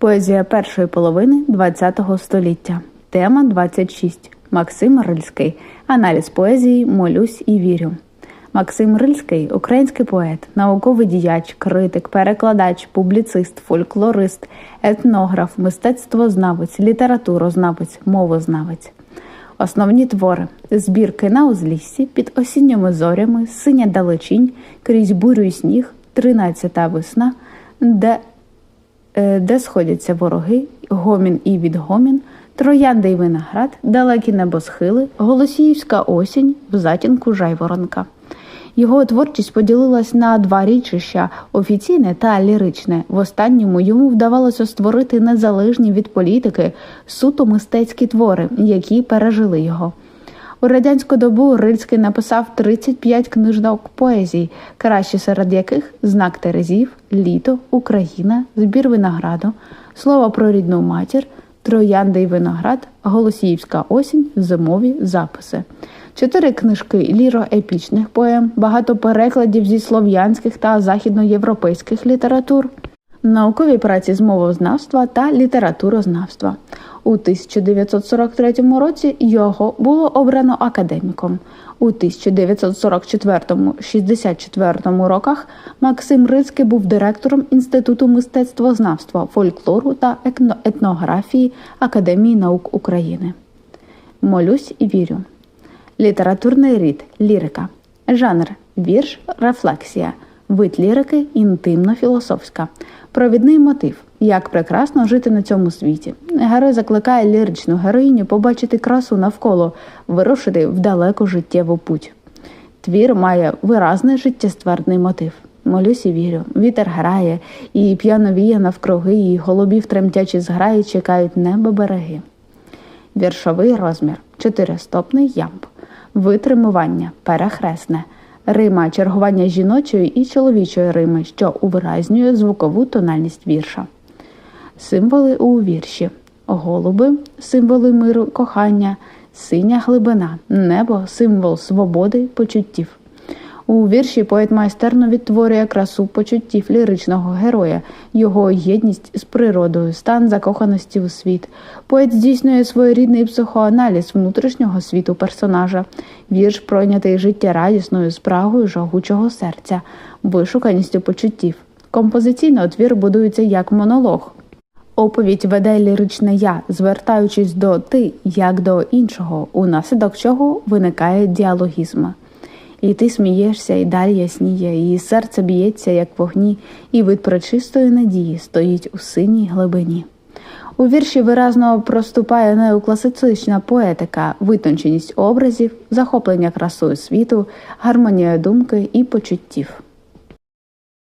Поезія першої половини ХХ століття. Тема 26. Максим Рильський. Аналіз поезії Молюсь і вірю. Максим Рильський український поет, науковий діяч, критик, перекладач, публіцист, фольклорист, етнограф, мистецтвознавець, літературознавець, мовознавець. Основні твори збірки на узліссі під осінніми зорями, синя далечінь, крізь бурю і сніг, тринадцята весна, де де сходяться вороги, гомін і відгомін, троянди й виноград, далекі небосхили, Голосіївська осінь в затінку жайворонка. Його творчість поділилась на два річища офіційне та ліричне. В останньому йому вдавалося створити незалежні від політики суто мистецькі твори, які пережили його. У радянську добу Рильський написав 35 книжок поезій, кращі серед яких знак Терезів, Літо, Україна, збір винограду, слово про рідну матір, Троянди й виноград, Голосіївська осінь, зимові записи. Чотири книжки ліро-епічних поем, багато перекладів зі слов'янських та західноєвропейських літератур, наукові праці з мовознавства та літературознавства. У 1943 році його було обрано академіком. У 1944-64 роках Максим Рицький був директором Інституту мистецтвознавства, фольклору та етнографії Академії наук України. Молюсь і вірю. Літературний рід лірика. Жанр вірш, рефлексія. Вид лірики інтимно-філософська. Провідний мотив як прекрасно жити на цьому світі. Герой закликає ліричну героїню побачити красу навколо, вирушити в далеку життєву путь. Твір має виразний життєствердний мотив. Молюсь і вірю, вітер грає, і п'яно віє навкруги, і голубів тремтячі зграї чекають небо береги. Віршовий розмір чотиристопний ямб, витримування перехресне, рима чергування жіночої і чоловічої рими, що увиразнює звукову тональність вірша. Символи у вірші голуби, символи миру, кохання, синя глибина, небо, символ свободи, почуттів. У вірші поет майстерно відтворює красу почуттів ліричного героя, його єдність з природою, стан закоханості у світ. Поет здійснює своєрідний психоаналіз внутрішнього світу персонажа. Вірш пройнятий життєрадісною спрагою жагучого серця, вишуканістю почуттів. Композиційно твір будується як монолог. Оповідь веде ліричне я, звертаючись до ти як до іншого, унаслідок чого виникає діалогізм. І ти смієшся, і далі ясніє, і серце б'ється, як вогні, і вид прочистої надії стоїть у синій глибині. У вірші виразно проступає неокласицична поетика, витонченість образів, захоплення красою світу, гармонія думки і почуттів.